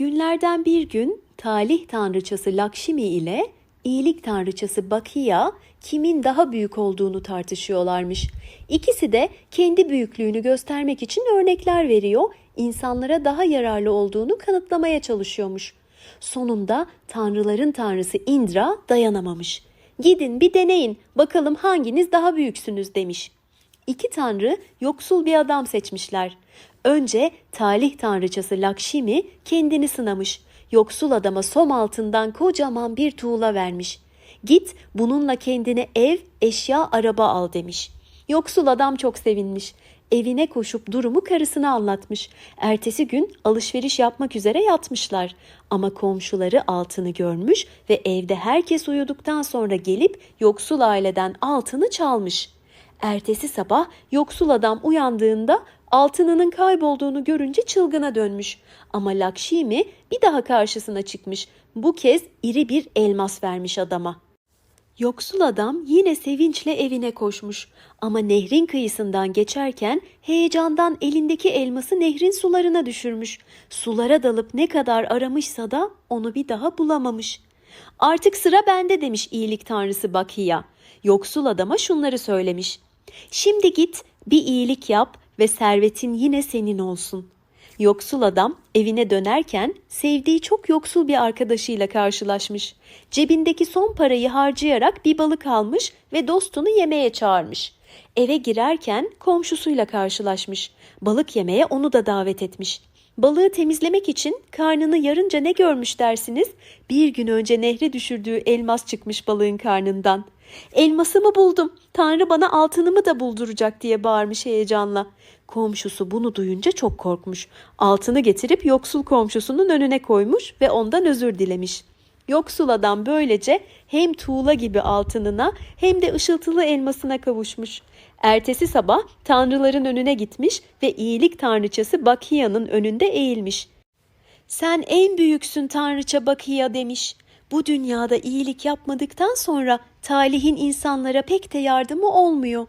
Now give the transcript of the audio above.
Günlerden bir gün talih tanrıçası Lakşmi ile iyilik tanrıçası Bakiya kimin daha büyük olduğunu tartışıyorlarmış. İkisi de kendi büyüklüğünü göstermek için örnekler veriyor, insanlara daha yararlı olduğunu kanıtlamaya çalışıyormuş. Sonunda tanrıların tanrısı Indra dayanamamış. Gidin bir deneyin, bakalım hanginiz daha büyüksünüz demiş. İki tanrı yoksul bir adam seçmişler. Önce talih tanrıçası Lakşmi kendini sınamış. Yoksul adama som altından kocaman bir tuğla vermiş. Git bununla kendine ev, eşya, araba al demiş. Yoksul adam çok sevinmiş. Evine koşup durumu karısına anlatmış. Ertesi gün alışveriş yapmak üzere yatmışlar. Ama komşuları altını görmüş ve evde herkes uyuduktan sonra gelip yoksul aileden altını çalmış. Ertesi sabah yoksul adam uyandığında altınının kaybolduğunu görünce çılgına dönmüş. Ama Lakşimi bir daha karşısına çıkmış. Bu kez iri bir elmas vermiş adama. Yoksul adam yine sevinçle evine koşmuş ama nehrin kıyısından geçerken heyecandan elindeki elması nehrin sularına düşürmüş. Sulara dalıp ne kadar aramışsa da onu bir daha bulamamış. Artık sıra bende demiş iyilik tanrısı Bakiya. Yoksul adama şunları söylemiş. Şimdi git bir iyilik yap ve servetin yine senin olsun. Yoksul adam evine dönerken sevdiği çok yoksul bir arkadaşıyla karşılaşmış. Cebindeki son parayı harcayarak bir balık almış ve dostunu yemeğe çağırmış. Eve girerken komşusuyla karşılaşmış. Balık yemeye onu da davet etmiş. Balığı temizlemek için karnını yarınca ne görmüş dersiniz? Bir gün önce nehre düşürdüğü elmas çıkmış balığın karnından. Elmasımı buldum. Tanrı bana altınımı da bulduracak diye bağırmış heyecanla. Komşusu bunu duyunca çok korkmuş. Altını getirip yoksul komşusunun önüne koymuş ve ondan özür dilemiş. Yoksul adam böylece hem tuğla gibi altınına hem de ışıltılı elmasına kavuşmuş. Ertesi sabah tanrıların önüne gitmiş ve iyilik tanrıçası Bakiya'nın önünde eğilmiş. Sen en büyüksün tanrıça Bakiya demiş. Bu dünyada iyilik yapmadıktan sonra talihin insanlara pek de yardımı olmuyor.